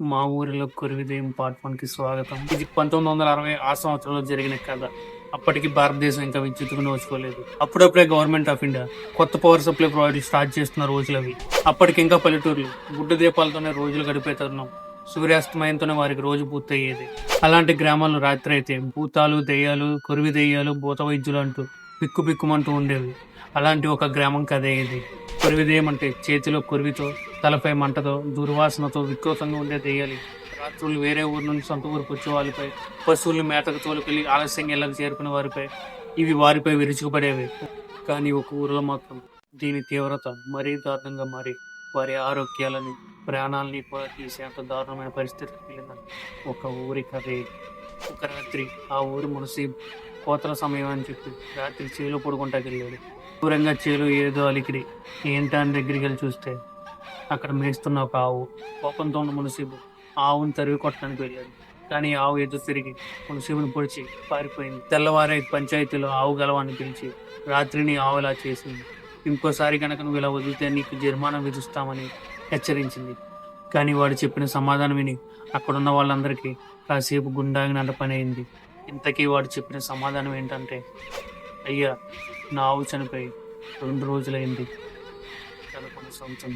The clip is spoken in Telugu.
మా ఊరిలో కురివిదేయం పార్ట్ వన్కి స్వాగతం. ఇది పంతొమ్మిది వందల అరవై ఆ సంవత్సరంలో జరిగిన కథ. అప్పటికి భారతదేశం ఇంకా విద్యుత్తుకు నోచుకోలేదు. అప్పుడప్పుడే గవర్నమెంట్ ఆఫ్ ఇండియా కొత్త పవర్ సప్లై ప్రాజెక్ట్ స్టార్ట్ చేస్తున్న రోజులు అవి అప్పటికి ఇంకా పల్లెటూర్లు గుడ్డ దీపాలతోనే రోజులు గడిపే తరుణం. సూర్యాస్తమయంతోనే వారికి రోజు పూర్తయ్యేది. అలాంటి గ్రామాల్లో రాత్రి అయితే భూతాలు దెయ్యాలు కొరివి దెయ్యాలు భూత వైద్యులు అంటూ పిక్కు పిక్కుమంటూ ఉండేవి. అలాంటి ఒక గ్రామం కథ ఇది కొరివిదేయం చేతిలో కొరివితో తలపై మంటతో దుర్వాసనతో వికృతంగా ఉండే దెయ్యాలి రాత్రులు వేరే ఊరు నుండి సొంత ఊరికి వచ్చే వాళ్ళపై పశువులు మేతకు తోలుకెళ్ళి ఆలస్యంగా ఇళ్ళకి చేరుకునే వారిపై ఇవి వారిపై విరుచుకుపడేవి. కానీ ఒక ఊరిలో మాత్రం దీని తీవ్రత మరీ దారుణంగా మారి వారి ఆరోగ్యాలని ప్రాణాలని కూడా తీసేంత దారుణమైన పరిస్థితి వెళ్ళిందని ఒక ఊరి కథ. ఒక రాత్రి ఆ ఊరి మునసి కోతల సమయం అని చెప్పి రాత్రి చేలో పడుకుంటాకి వెళ్ళాడు. దూరంగా చేలో ఏదో అలికిడి. ఏంటా అని దగ్గరికి వెళ్ళి చూస్తే అక్కడ మేస్తున్న ఒక ఆవు కోపంతో ఉన్న మునసీబు ఆవును తరివి కొట్టడానికి వెళ్ళాడు. కానీ ఆవు ఎదురు తిరిగి మునసీబుని పొడిచి పారిపోయింది. తెల్లవారే పంచాయతీలో ఆవు గలవాన్ని పిలిచి రాత్రిని ఆవులా చేసింది. ఇంకోసారి కనుక నువ్వు ఇలా వదిలితే నీకు జరిమానా విధిస్తామని హెచ్చరించింది. కానీ వాడు చెప్పిన సమాధానం విని అక్కడున్న వాళ్ళందరికీ కాసేపు గుండాగినంత పని అయింది ఇంతకీ వాడు చెప్పిన సమాధానం ఏంటంటే అయ్యా నా ఆవు చనిపోయి రెండు రోజులైంది. కనుకొని సంవత్సరం